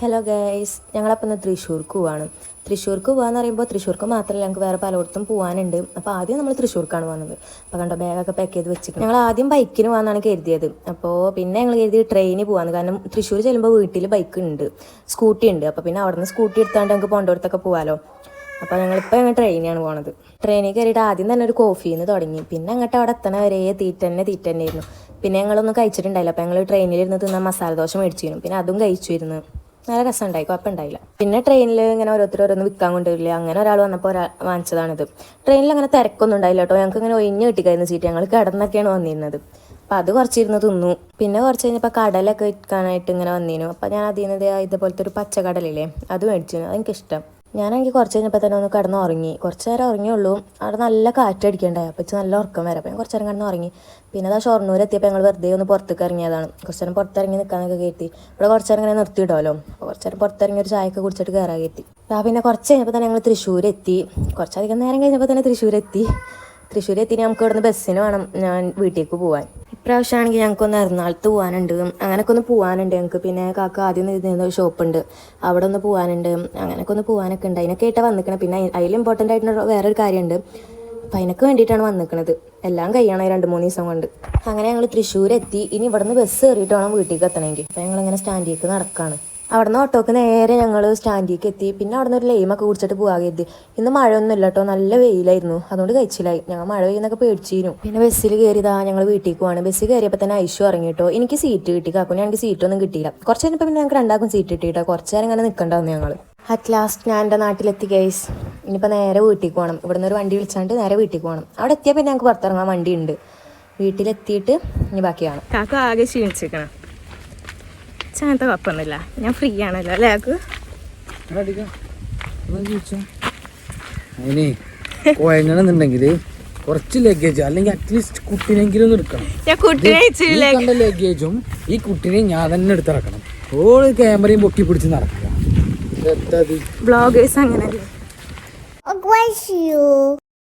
Hello guys ഞങ്ങളപ്പോൾ ഇന്ന് തൃശ്ശൂർക്ക് പോവാണ്. തൃശ്ശൂർക്ക് പോകാന്ന് പറയുമ്പോൾ തൃശ്ശൂർക്ക് മാത്രമല്ല ഞങ്ങൾക്ക് വേറെ പലയിടത്തും പോകാനുണ്ട് അപ്പോൾ ആദ്യം നമ്മൾ തൃശ്ശൂർക്കാണ് പോകുന്നത് അപ്പോൾ കണ്ടോ ബാഗൊക്കെ പാക്ക് ചെയ്ത് വെച്ചിട്ട് ഞങ്ങൾ ആദ്യം ബൈക്കിന് പോകാന്നാണ് കരുതിയത്. അപ്പോൾ പിന്നെ ഞങ്ങൾ കരുതി ട്രെയിനിൽ പോകാമെന്ന് കാരണം തൃശ്ശൂർ ചെല്ലുമ്പോൾ വീട്ടിൽ ബൈക്ക് ഉണ്ട് സ്കൂട്ടി ഉണ്ട് അപ്പോൾ പിന്നെ അവിടെ നിന്ന് സ്കൂട്ടി എടുത്താണ്ട് ഞങ്ങൾക്ക് പോകേണ്ടടുത്തൊക്കെ പോകാമല്ലോ അപ്പോൾ ഞങ്ങളിപ്പോൾ ഞങ്ങൾ ട്രെയിനിനാണ് പോണത്. ട്രെയിനിൽ കയറിയിട്ട് ആദ്യം തന്നെ ഒരു കോഫിന്ന് തുടങ്ങി. പിന്നെ അങ്ങോട്ട് അവിടെ എത്തണ വരെ തീറ്റ തന്നെ തീറ്റ തന്നെയായിരുന്നു പിന്നെ ഞങ്ങളൊന്നും കഴിച്ചിട്ടുണ്ടായില്ല. അപ്പോൾ ഞങ്ങൾ ട്രെയിനിലിരുന്ന് തിന്ന മസാല ദോശ മേടിച്ചിരുന്നു. പിന്നെ അതും കഴിച്ചിരുന്നു നല്ല രസം ഉണ്ടായി കുഴപ്പമുണ്ടായില്ല പിന്നെ ട്രെയിനിൽ ഇങ്ങനെ ഓരോരുത്തർ ഓരോന്ന് വിൽക്കാൻ കൊണ്ടുവരില്ല? അങ്ങനെ ഒരാൾ വന്നപ്പോൾ ഒരാൾ വാങ്ങിച്ചതാണിത്. ട്രെയിനിൽ അങ്ങനെ തിരക്കൊന്നും ഉണ്ടായില്ല കേട്ടോ. ഞങ്ങൾക്ക് ഇങ്ങനെ ഒഴിഞ്ഞ് കിട്ടിക്കായിരുന്നു സീറ്റ് ഞങ്ങൾ കിടന്നൊക്കെയാണ് വന്നിരുന്നത്. അപ്പം അത് കുറച്ചിരുന്ന് തിന്നു. പിന്നെ കുറച്ച് കഴിഞ്ഞപ്പോൾ കടലൊക്കെ വിൽക്കാനായിട്ട് ഇങ്ങനെ വന്നിരുന്നു. അപ്പം ഞാൻ അതിൽ നിന്ന് ഇതുപോലത്തെ ഒരു പച്ചക്കടലില്ലേ അത് മേടിച്ചു. അതെനിക്കിഷ്ടം ഞാനെങ്കിൽ കുറച്ച് കഴിഞ്ഞപ്പോൾ തന്നെ ഒന്ന് കിടന്ന് ഉറങ്ങി കുറച്ച് നേരം ഉറങ്ങിയുള്ളൂ. അവിടെ നല്ല കാറ്റടിക്കണ്ടായി. അപ്പോൾ ഇച്ച് നല്ല ഉറക്കം വരാം. അപ്പോൾ കുറച്ച് നേരം കിടന്ന് ഉറങ്ങി പിന്നെ അതാ ഷൊർണൂർ എത്തിയപ്പോൾ ഞങ്ങൾ വെറുതെ ഒന്ന് പുറത്തേക്ക് ഇറങ്ങിയതാണ്. കുറച്ച് നേരം പുറത്തിറങ്ങി നിൽക്കാനൊക്കെ കയറ്റി ഇവിടെ കുറച്ച് നേരം ഇങ്ങനെ നിർത്തിയിടുമല്ലോ അപ്പോൾ കുറച്ച് നേരം പുറത്തിറങ്ങി ഒരു ചായയൊക്കെ കുടിച്ചിട്ട് കയറാൻ കയറ്റി ആ പിന്നെ കുറച്ച് കഴിഞ്ഞപ്പോൾ തന്നെ ഞങ്ങൾ തൃശ്ശൂർ എത്തി. കുറച്ചധികം നേരം കഴിഞ്ഞപ്പോൾ തന്നെ തൃശ്ശൂർ എത്തി. തൃശ്ശൂർ എത്തി നമുക്ക് ഇവിടുന്ന് ബസ്സിന് വേണം ഞാൻ വീട്ടിലേക്ക് പോകാൻ ഇപ്രാവശ്യമാണെങ്കിൽ ഞങ്ങൾക്കൊന്ന് എറണാകുളത്ത് പോകാനുണ്ട് അങ്ങനെയൊക്കെ ഒന്ന് പോകാനുണ്ട് ഞങ്ങൾക്ക് പിന്നെ കാക്ക ആദ്യം ഇരുന്ന ഒരു ഷോപ്പുണ്ട്. അവിടെ ഒന്ന് പോകാനുണ്ട് അങ്ങനെയൊക്കെ ഒന്ന് പോകാനൊക്കെ ഉണ്ട്. അതിനൊക്കെ ആയിട്ട് വന്നിക്കണത് പിന്നെ അതിൽ ഇമ്പോർട്ടന്റ് ആയിട്ടുള്ള വേറൊരു കാര്യമുണ്ട്. അപ്പം അതിനൊക്കെ വേണ്ടിയിട്ടാണ് വന്നിക്കണത്. എല്ലാം കഴിയണം രണ്ട് മൂന്ന് ദിവസം കൊണ്ട്. അങ്ങനെ ഞങ്ങൾ തൃശ്ശൂർ എത്തി ഇനി ഇവിടുന്ന് ബസ് കയറിയിട്ട് വേണം വീട്ടിലേക്ക് എത്തണമെങ്കിൽ അപ്പം ഞങ്ങളിങ്ങനെ സ്റ്റാൻഡിലേക്ക് നടക്കുകയാണ് അവിടുന്ന് ഓട്ടോക്ക് നേരെ ഞങ്ങൾ സ്റ്റാൻഡിലേക്ക് എത്തി. പിന്നെ അവിടുന്ന് ഒരു ലൈമൊക്കെ കുടിച്ചിട്ട് പോകാൻ കരുതി. ഇന്ന് മഴയൊന്നും ഇല്ല കേട്ടോ നല്ല വെയിലായിരുന്നു. അതുകൊണ്ട് കഴിച്ചില്ലായി ഞങ്ങൾ മഴ പെയ്യുന്നൊക്കെ പേടിച്ചിരുന്നു. പിന്നെ ബസ്സിൽ കയറിയതാ ഞങ്ങൾ വീട്ടിൽ പോവാണ്. ബസ്സിൽ കയറിയപ്പോൾ തന്നെ ഐശു ഇറങ്ങി കേട്ടോ എനിക്ക് സീറ്റ് കിട്ടി. കാക്കുനെ എനിക്ക് സീറ്റൊന്നും കിട്ടിയില്ല. കുറച്ച് കഴിഞ്ഞപ്പോൾ പിന്നെ ഞങ്ങൾക്ക് രണ്ടാക്കും സീറ്റ് കിട്ടി കേട്ടോ കുറച്ച് നേരം ഇങ്ങനെ നിൽക്കണ്ടാവുന്നു ഞങ്ങൾ അറ്റ് ലാസ്റ്റ് ഞാൻ എന്റെ നാട്ടിലെത്തി ഗൈസ് ഇനിയിപ്പോൾ നേരെ വീട്ടിൽ പോകണം ഇവിടുന്ന് ഒരു വണ്ടി വിളിച്ചാണ്ട് നേരെ വീട്ടിൽ പോകണം അവിടെ എത്തിയാൽ പിന്നെ ഞങ്ങൾക്ക് പുറത്തിറങ്ങാൻ വണ്ടിയുണ്ട് വീട്ടിലെത്തിയിട്ട് ഇനി ബാക്കിയാണ്. കാക്കു ആകെ ക്ഷീണിച്ചിരിക്കണം. അങ്ങനത്തെ കുഴപ്പമൊന്നുമില്ല. ഞാൻ ഫ്രീ ആണല്ലോ അല്ലേ ആക്ക് അതിനെ കോയങ്ങണെന്നുണ്ടെങ്കിൽ കുറച്ച് ലഗേജ് അല്ലെങ്കിൽ അറ്റ്ലീസ്റ്റ് കുട്ടിനെങ്കിലും ഒന്ന് എടുക്കണം. ഞാൻ കണ്ട ലഗേജും ഈ കുട്ടിനെ ഞാൻ തന്നെ എടുത്തിറക്കണം. ഓൾ ക്യാമറയും പൊക്കി പിടിച്ച് നടക്കുക ബ്ലോഗേഴ്സ് അങ്ങനെയല്ലേ?